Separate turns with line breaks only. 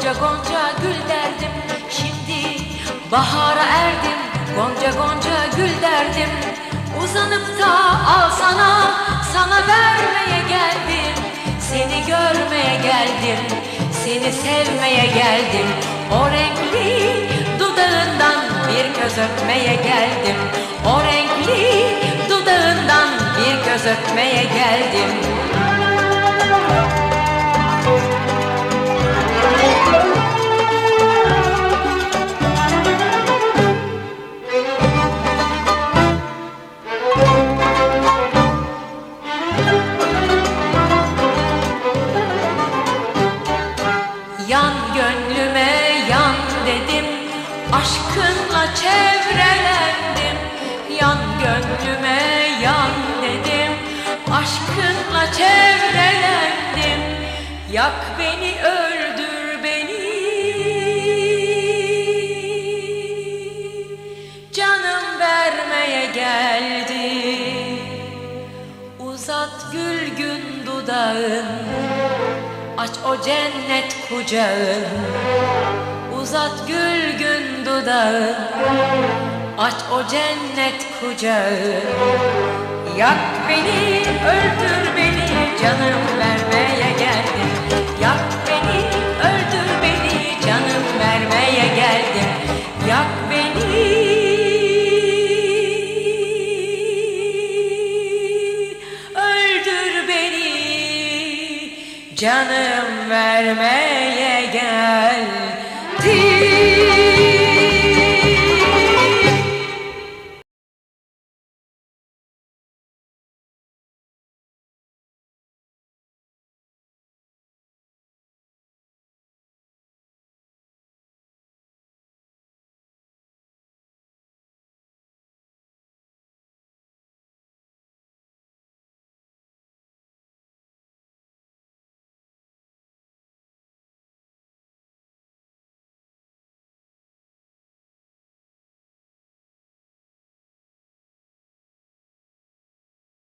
gonca gül derdim. Şimdi bahara erdim. Gonca gonca gül derdim. Uzanıp da al sana Sana vermeye geldim. Seni görmeye geldim Seni sevmeye geldim. O renkli dudağından bir göz öpmeye geldim. O renkli dudağından bir göz öpmeye geldim Aşkınla çevrelendim. Yan gönlüme yan dedim. Aşkınla çevrelendim. Yak beni öldür beni. Canım vermeye geldim Uzat gülgün dudağın. Aç o cennet kucağın Uzat gülgün dudağın Aç o cennet kucağın Yak beni, öldür beni Canım vermeye geldim. Yak beni, öldür beni Canım vermeye geldim. Yak beni. Öldür beni Canım vermeye geldim